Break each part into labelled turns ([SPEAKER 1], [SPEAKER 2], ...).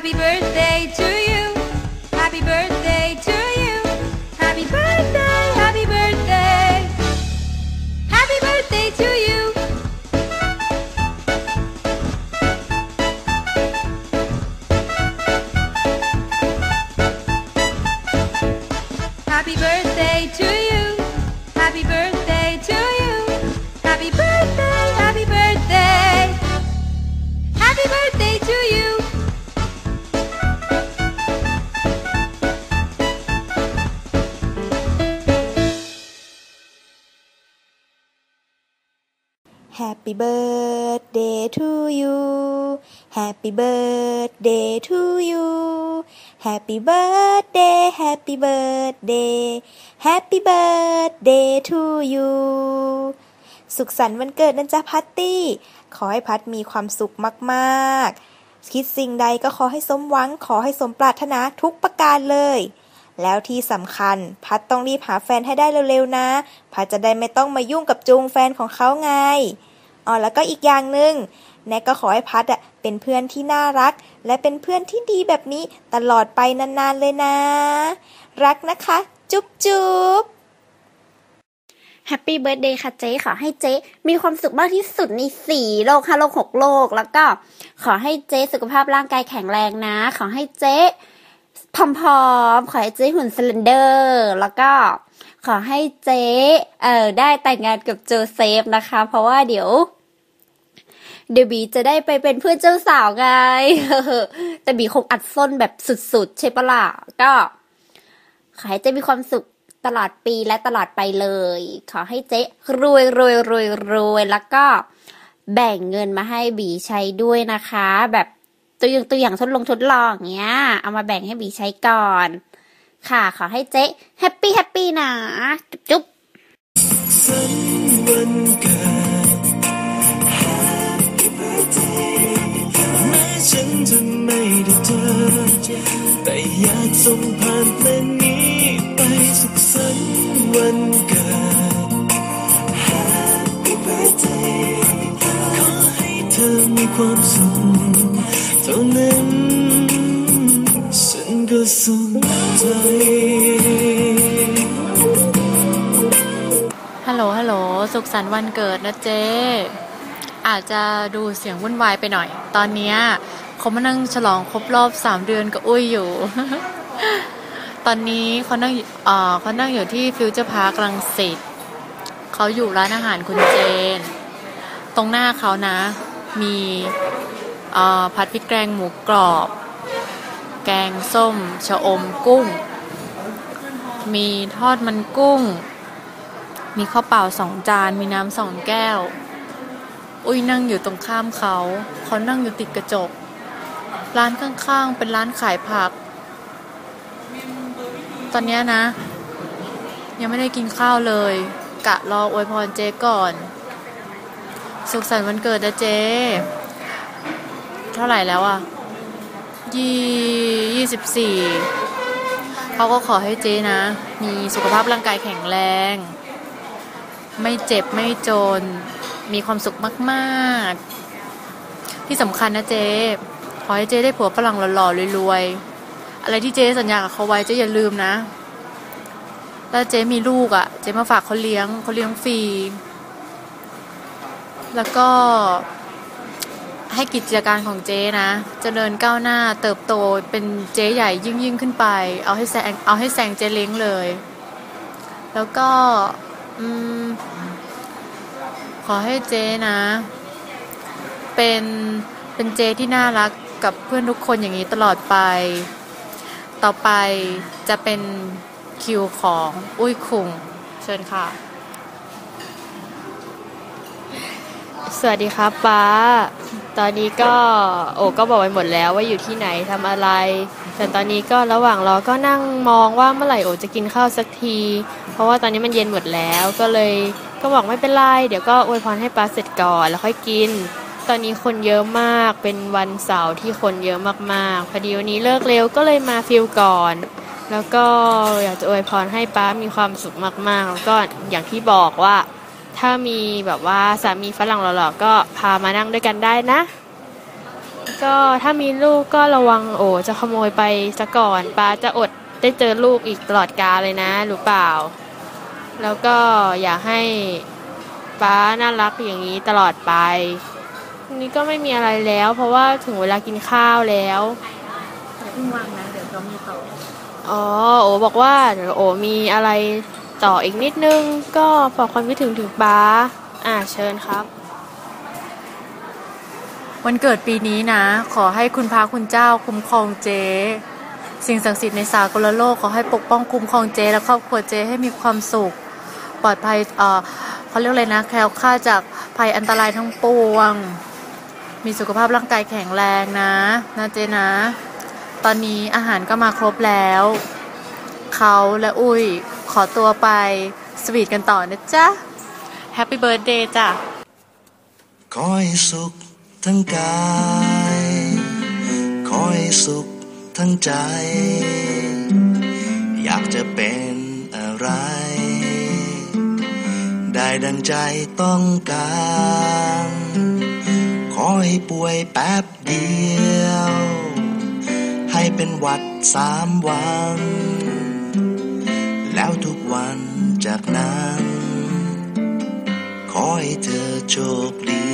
[SPEAKER 1] Happy birthday to Happy birthday to you Happy birthday to you Happy birthday Happy birthday Happy birthday to you
[SPEAKER 2] สุขสันต์วันเกิดนะจ๊ะพัตตี้ ขอให้พัดมีความสุขมากๆ คิดสิ่งใดก็ขอให้สมหวัง ขอให้สมปรารถนาทุกประการเลย แล้วที่สำคัญ พัดต้องรีบหาแฟนให้ได้เร็วๆนะ พัดจะได้ไม่ต้องมายุ่งกับจูงแฟนของเขาไง อ๋อแล้วก็อีกอย่างหนึ่งแน็กก็ขอให้พัดอะเป็นเพื่อนที่น่ารัก และเป็นเพื่อนที่ดีแบบนี้ตลอดไปนานๆเลยนะ รักนะคะ จุ๊บจุ๊บ
[SPEAKER 3] แฮปปี้เบิร์ดเดย์ค่ะเจ๊ขอให้เจ๊มีความสุขมากที่สุดในสี่โลกห้าโลกหกโลก แล้วก็ขอให้เจ๊สุขภาพร่างกายแข็งแรงนะ ขอให้เจ๊ผอมๆขอให้เจ๊หุ่นสเลนเดอร์ แล้วก็ขอให้เจ๊เออได้แต่งงานกับโจเซฟนะคะ เพราะว่าเดี๋ยว เดยวบีจะได้ไปเป็นเพื่อนเจ้าสาวไง แต่บีคงอัดส้นแบบสุดๆ ใช่ปะล่ะ ก็ขอให้เจ๊มีความสุขตลอดปีและตลอดไปเลย ขอให้เจ๊รวยรวยรวยรวยแล้วก็แบ่งเงินมาให้บีใช้ด้วยนะคะ แบบตัวอย่างตัวอย่างทดลองทดลองเงี้ย เอามาแบ่งให้บีใช้ก่อน ค่ะ ขอให้เจ๊แฮปปี้แฮปปี้นะ จุ๊บ
[SPEAKER 4] ส่งผ่านเพลงนี้ไปสุขสันต์วันเกิด Happy birthday ขอให้เธอมีความสุขเท่านั้นฉันก็สุขใจ
[SPEAKER 5] ฮัลโหลฮัลโหลสุขสันต์วันเกิดนะเจ๊อาจจะดูเสียงวุ่นวายไปหน่อย ตอนเนี้ยเขามานั่งฉลองครบรอบสามเดือนกับอุ้ยอยู่ ตอนนี้เขานั่งอยู่เอ่อเขานั่งอยู่ที่ฟิวเจอร์พาร์คลังสิตเขาอยู่ร้านอาหารคุณเจน ตรงหน้าเขานะ มีอ่อผัดพริกแกงหมูกรอบ แกงส้ม ชะอมกุ้ง มีทอดมันกุ้ง มีข้าวเปล่าสองจาน มีน้ำสองแก้ว อุ้ยนั่งอยู่ตรงข้ามเขา เขานั่งอยู่ติดกระจก ร้านข้างๆ เป็นร้านขายผัก ตอนนี้นะ ยังไม่ได้กินข้าวเลย กะรออวยพรเจ๊ก่อน สุขสันต์วันเกิดนะเจ๊ เท่าไหร่แล้วอะยี่ยี่สิบสี่เขาก็ขอให้เจ๊นะ มีสุขภาพร่างกายแข็งแรง ไม่เจ็บไม่จน มีความสุขมากๆ ที่สำคัญนะเจ๊ขอให้เจ๊ได้ผัวฝรั่งหล่อๆรวยๆ อะไรที่เจ๊สัญญากับเขาไว้เจ๊อย่าลืมนะ แล้วเจ๊มีลูกอะ่ะ เจ๊มาฝากเขาเลี้ยงเขาเลี้ยงฟรี แล้วก็ให้กิจการของเจ๊นะ เจริญก้าวหน้าเติบโตเป็นเจ๊ใหญ่ยิ่งยิ่งขึ้นไป เอาให้แซงเอาให้แซงเจ๊เล้งเลย แล้วก็อืมขอให้เจ๊นะ เป็นเป็นเจ๊ที่น่ารักกับเพื่อนทุกคนอย่างนี้ตลอดไป ต่อไปจะเป็นคิวของอุ้ยคุงเชิญค่ะ
[SPEAKER 6] สวัสดีครับป้า ตอนนี้ก็โอ้ก็บอกไปหมดแล้วว่าอยู่ที่ไหนทำอะไร แต่ตอนนี้ก็ระหว่างรอก็นั่งมองว่าเมื่อไหร่โอจะกินข้าวสักที เพราะว่าตอนนี้มันเย็นหมดแล้วก็เลยก็บอกไม่เป็นไร เดี๋ยวก็อวยพรให้ป้าเสร็จก่อนแล้วค่อยกิน ตอนนี้คนเยอะมาก เป็นวันเสาร์ที่คนเยอะมากๆ พอดีวันนี้เลิกเร็วก็เลยมาฟิลก่อน แล้วก็อยากจะอวยพรให้ป้ามีความสุขมากๆ แล้วก็อย่างที่บอกว่า ถ้ามีแบบว่าสามีฝรั่งหล่อๆก็พามานั่งด้วยกันได้นะ ก็ถ้ามีลูกก็ระวังโอจะขโมยไปซะก่อนป้าจะอดได้เจอลูกอีกตลอดกาลเลยนะรู้เปล่า แล้วก็อยากให้ป้าน่ารักอย่างนี้ตลอดไป นี้ก็ไม่มีอะไรแล้ว เพราะว่าถึงเวลากินข้าวแล้ว
[SPEAKER 5] อย่าเพิ่งวางนะเดี๋ยวเรามีต่อ
[SPEAKER 6] อ๋อโอบอกว่าเดี๋ยวโอมีอะไรต่ออีกนิดนึง ก็ฝากความคิดถึงถึงป้าอ่าเชิญครับ
[SPEAKER 5] วันเกิดปีนี้นะ ขอให้คุณพระคุณเจ้าคุ้มครองเจสิ่งศักดิ์สิทธิ์ในสากลโลกขอให้ปกป้องคุ้มครองเจและครอบครัวเจให้มีความสุข ปลอดภัยเออเขาเรียกอะไรนะ แคล้วคลาดจากภัยอันตรายทั้งปวง มีสุขภาพร่างกายแข็งแรงนะนะเจนะ ตอนนี้อาหารก็มาครบแล้ว เขาและอุ้ยขอตัวไปสวีทกันต่อนะจ๊ะ แฮปปี้เบิร์ดเดย์จ้ะ
[SPEAKER 4] ขอให้สุขทั้งกาย ขอให้สุขทั้งใจ อยากจะเป็นอะไร ได้ดังใจต้องการ ขอให้ป่วยแป๊บเดียว ให้เป็นวัดสามวัน แล้วทุกวันจากนั้น ขอให้เธอโชคดี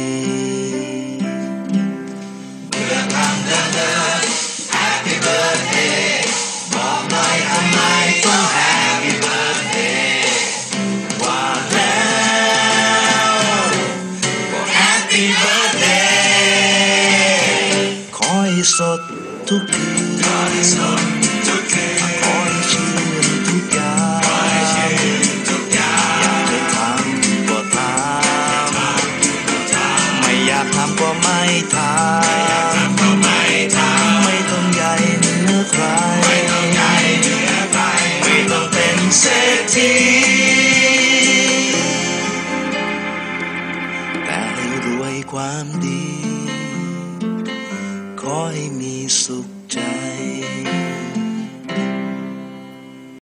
[SPEAKER 4] อให้ส